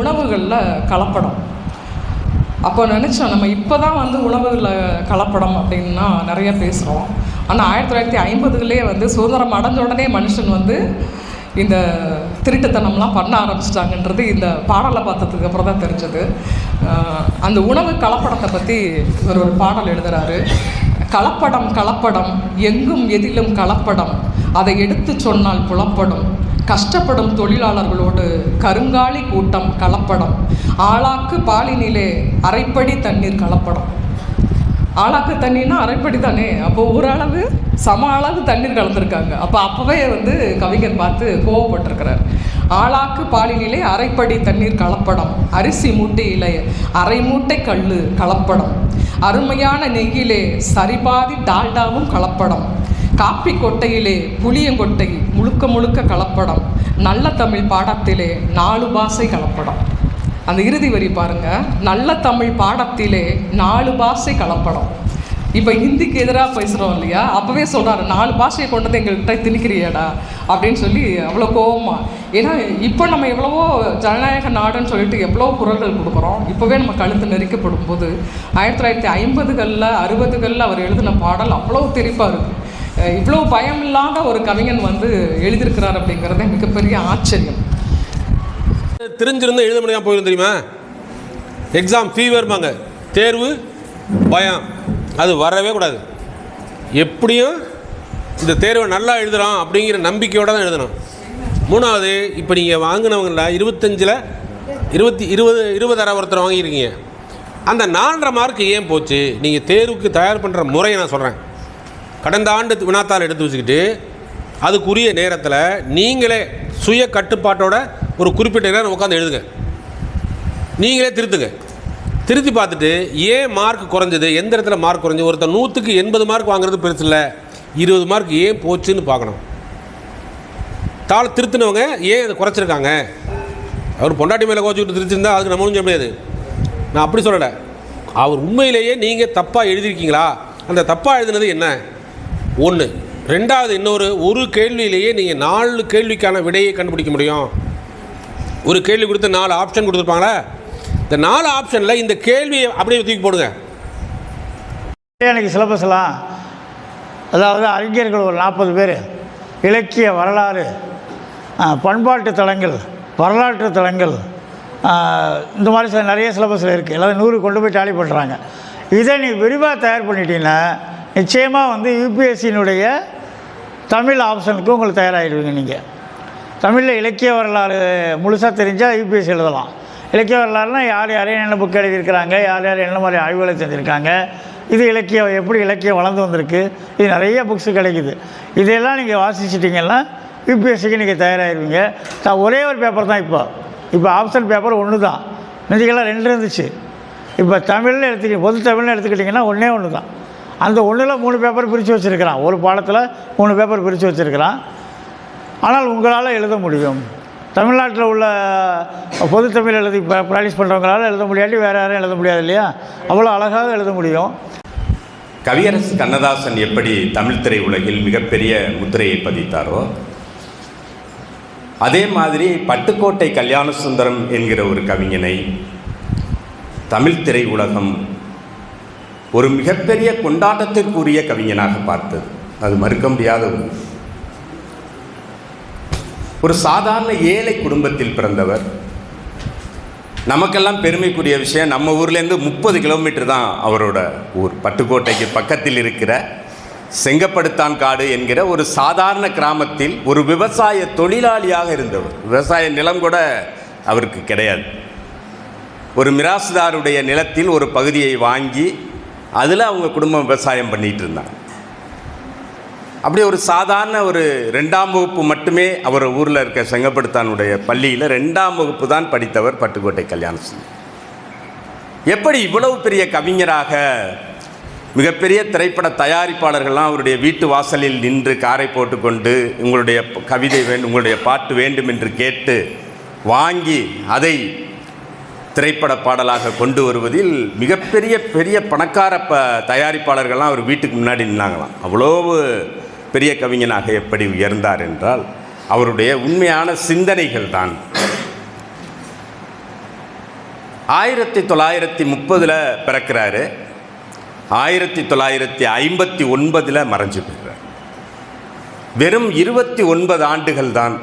உணவுகளில் கலப்படம். அப்போ நினச்சோம் நம்ம இப்போ தான் வந்து உணவுகளில் கலப்படம் அப்படின்னா நிறைய பேசுகிறோம் ஆனால் ஆயிரத்தி தொள்ளாயிரத்தி ஐம்பதுகளே வந்து சுதந்திரம் அடைஞ்ச உடனே மனுஷன் வந்து இந்த திருட்டுத்தனம்லாம் பண்ண ஆரம்பிச்சிட்டாங்கன்றது இந்த பாடலை பார்த்ததுக்கு அப்புறம் தான் தெரிஞ்சது. அந்த உணவு கலப்படத்தை பற்றி ஒரு ஒரு பாடல் எழுதுகிறாரு கலப்படம் கலப்படம் எங்கும் எதிலும் கலப்படம் அதை எடுத்து சொன்னால் புலப்படும். கஷ்டப்படும் தொழிலாளர்களோடு கருங்காலி கூட்டம் கலப்படம். ஆளாக்கு பாலினிலே அரைப்படி தண்ணீர் கலப்படம். ஆளாக்கு தண்ணின்னா அரைப்படி தானே? அப்போ ஓரளவு சம அளவு தண்ணீர் கலந்துருக்காங்க. அப்போ அப்போவே வந்து கவிஞர் பார்த்து கோவப்பட்டிருக்கிறார். ஆளாக்கு பாலினிலே அரைப்படி தண்ணீர் கலப்படம். அரிசி மூட்டையிலே அரை மூட்டை கல் கலப்படம். அருமையான நெய்யிலே சரிபாதி டால்டாவும் கலப்படம். காப்பி கொட்டையிலே புளியங்கொட்டை முழுக்க முழுக்க கலப்படம். நல்ல தமிழ் பாடத்திலே நாலு பாசை கலப்படம். அந்த இறுதி வரி பாருங்க. நல்ல தமிழ் பாடத்திலே நாலு பாஷை கலப்படம். இப்போ ஹிந்திக்கு எதிராக பேசுகிறோம் இல்லையா? அப்போவே சொல்கிறாரு நாலு பாஷையை கொண்டு வந்து எங்கள்கிட்ட திணிக்கிறியாடா அப்படின்னு சொல்லி அவ்வளோ கோபமாக ஏன்னா இப்போ நம்ம எவ்வளவோ ஜனநாயக நாடுன்னு சொல்லிட்டு எவ்வளோ குரல்கள் கொடுக்குறோம். இப்போவே நம்ம கழுத்து நெருக்கப்படும் போது ஆயிரத்தி தொள்ளாயிரத்தி ஐம்பதுகளில் அறுபதுகளில் அவர் எழுதின பாடல் அவ்வளோ தெளிப்பாக இருக்குது இவ்வளோ பயம் இல்லாத ஒரு கவிஞன் வந்து எழுதியிருக்கிறார் அப்படிங்கிறது மிகப்பெரிய ஆச்சரியம். தெரிஞ்சிருந்து எழுத முடியாமல் போயிடும் தெரியுமா? எக்ஸாம் ஃபீவர்மாங்க தேர்வு பயம். அது வரவே கூடாது. எப்படியும் இந்த தேர்வை நல்லா எழுதுகிறோம் அப்படிங்கிற நம்பிக்கையோடு தான் எழுதணும். மூணாவது இப்போ நீங்கள் வாங்கினவங்கள இருபத்தஞ்சில் இருபத்தி இருபது இருபதாயிரம் ஒருத்தர் வாங்கியிருக்கீங்க. அந்த நாலரை மார்க் ஏன் போச்சு? நீங்கள் தேர்வுக்கு தயார் பண்ணுற முறையை நான் சொல்கிறேன் கடந்த ஆண்டு வினாத்தாள் எடுத்து வச்சுக்கிட்டு அதுக்குரிய நேரத்தில் நீங்களே சுய கட்டுப்பாட்டோட ஒரு குறிப்பிட்ட நேரம் உட்காந்து எழுதுங்க. நீங்களே திருத்துங்க. திருத்தி பார்த்துட்டு ஏன் மார்க் குறைஞ்சது எந்த இடத்துல மார்க் குறைஞ்சது? ஒருத்தர் நூற்றுக்கு எண்பது மார்க் வாங்குறது பெருசு இல்லை. இருபது மார்க் ஏன் போச்சுன்னு பார்க்கணும். தாள் திருத்தினவங்க ஏன் அதை குறைச்சிருக்காங்க? அவர் பொண்டாட்டி மேலே கோச்சிக்கிட்டு திருத்திருந்தா அதுக்கு நம்ம முடிஞ்ச சொல்ல முடியாது. நான் அப்படி சொல்லலை. அவர் உண்மையிலேயே நீங்கள் தப்பாக எழுதியிருக்கீங்களா? அந்த தப்பாக எழுதுனது என்ன? ஒன்று ரெண்டாவது இன்னொரு ஒரு கேள்வியிலேயே நீங்கள் நாலு கேள்விக்கான விடையை கண்டுபிடிக்க முடியும். ஒரு கேள்வி கொடுத்து நாலு ஆப்ஷன் கொடுத்துருப்பாங்களா? இந்த நாலு ஆப்ஷனில் இந்த கேள்வியை அப்படியே தூக்கி போடுங்க. எனக்கு சிலபஸ்லாம் அதாவது அறிஞர்கள் ஒரு நாற்பது பேர். இலக்கிய வரலாறு பண்பாட்டு தளங்கள் வரலாற்று தளங்கள் இந்த மாதிரி சில நிறைய சிலபஸில் இருக்குது எல்லாரும் நூறு கொண்டு போய் டாலி பண்ணுறாங்க இதை நீ விரிவாக தயார் பண்ணிட்டீங்கன்னா நிச்சயமாக வந்து யூபிஎஸ்சியினுடைய தமிழ் ஆப்ஷனுக்கு உங்களுக்கு தயாராகிடுவீங்க நீங்கள் தமிழில் இலக்கிய வரலாறு முழுசாக தெரிஞ்சால் யூபிஎஸ்சி எழுதலாம். இலக்கிய வரலாறுனால் யார் யார் என்ன புக் எழுதியிருக்கிறாங்க யார் யார் என்ன மாதிரி ஆய்வுகளை செஞ்சுருக்காங்க இது இலக்கியம் எப்படி இலக்கியம் வளர்ந்து வந்திருக்கு இது நிறைய புக்ஸ் கிடைக்குது. இதையெல்லாம் நீங்கள் வாசிச்சிட்டிங்கன்னா யூபிஎஸ்சிக்கு நீங்கள் தயாராகிடுவீங்க. த- ஒரே ஒரு பேப்பர் தான் இப்போ. இப்போ ஆப்ஷன் பேப்பர் ஒன்று தான் முந்திக்கெல்லாம் ரெண்டு இருந்துச்சு. இப்போ தமிழ்னு எடுத்துக்கிங்க பொது தமிழ்னு எடுத்துக்கிட்டிங்கன்னா ஒன்றே ஒன்று தான் அந்த ஒன்றில் மூணு பேப்பர் பிரித்து வச்சுருக்கிறான். ஒரு பாடத்தில் மூணு பேப்பர் பிரித்து வச்சுருக்கிறான். ஆனால் உங்களால் எழுத முடியும். தமிழ்நாட்டில் உள்ள பொது தமிழ் எழுதி ப்ராக்டிஸ் பண்ணுறவங்களால் எழுத முடியாட்டி வேறு யாரும் எழுத முடியாது இல்லையா? அவ்வளோ அழகாக எழுத முடியும். கவியரசு கண்ணதாசன் எப்படி தமிழ் திரையுலகில் மிகப்பெரிய முத்திரையை பதித்தாரோ அதே மாதிரி பட்டுக்கோட்டை கல்யாண சுந்தரம் என்கிற ஒரு கவிஞனை தமிழ் திரையுலகம் ஒரு மிகப்பெரிய கொண்டாட்டத்திற்குரிய கவிஞனாக பார்த்தது. அது மறுக்க முடியாத ஒன்று. ஒரு சாதாரண ஏழை குடும்பத்தில் பிறந்தவர். நமக்கெல்லாம் பெருமைக்குரிய விஷயம் நம்ம ஊர்லேருந்து முப்பது கிலோமீட்டர் தான் அவரோட ஊர். பட்டுக்கோட்டைக்கு பக்கத்தில் இருக்கிற செங்கப்படுத்தான் காடு என்கிற ஒரு சாதாரண கிராமத்தில் ஒரு விவசாய தொழிலாளியாக இருந்தவர். விவசாய நிலம் கூட அவருக்கு கிடையாது. ஒரு மிராசுதாருடைய நிலத்தில் ஒரு பகுதியை வாங்கி அதில் அவங்க குடும்பம் விவசாயம் பண்ணிகிட்டு இருந்தாங்க. அப்படி ஒரு சாதாரண ஒரு ரெண்டாம் வகுப்பு மட்டுமே அவர் ஊரில் இருக்க செங்கப்படுத்தானுடைய பள்ளியில் ரெண்டாம் வகுப்பு தான் படித்தவர் பட்டுக்கோட்டை கல்யாணம் எப்படி இவ்வளவு பெரிய கவிஞராக மிகப்பெரிய திரைப்பட தயாரிப்பாளர்கள்லாம் அவருடைய வீட்டு வாசலில் நின்று காரை போட்டுக்கொண்டு உங்களுடைய கவிதை வேண்டும் உங்களுடைய பாட்டு வேண்டும் என்று கேட்டு வாங்கி அதை திரைப்பட பாடலாக கொண்டு வருவதில் மிகப்பெரிய பெரிய பணக்கார ப தயாரிப்பாளர்கள்லாம் அவர் வீட்டுக்கு முன்னாடி நின்னாங்களாம். அவ்வளோ பெரிய கவிஞனாக எப்படி உயர்ந்தார் என்றால் அவருடைய உண்மையான சிந்தனைகள் தான் ஆயிரத்தி தொள்ளாயிரத்தி முப்பதில் பிறக்கிறாரு. ஆயிரத்தி தொள்ளாயிரத்தி ஐம்பத்தி ஒன்பதில் மறைஞ்சு போயிடுறார். வெறும் இருபத்தி ஒன்பது ஆண்டுகள் தான்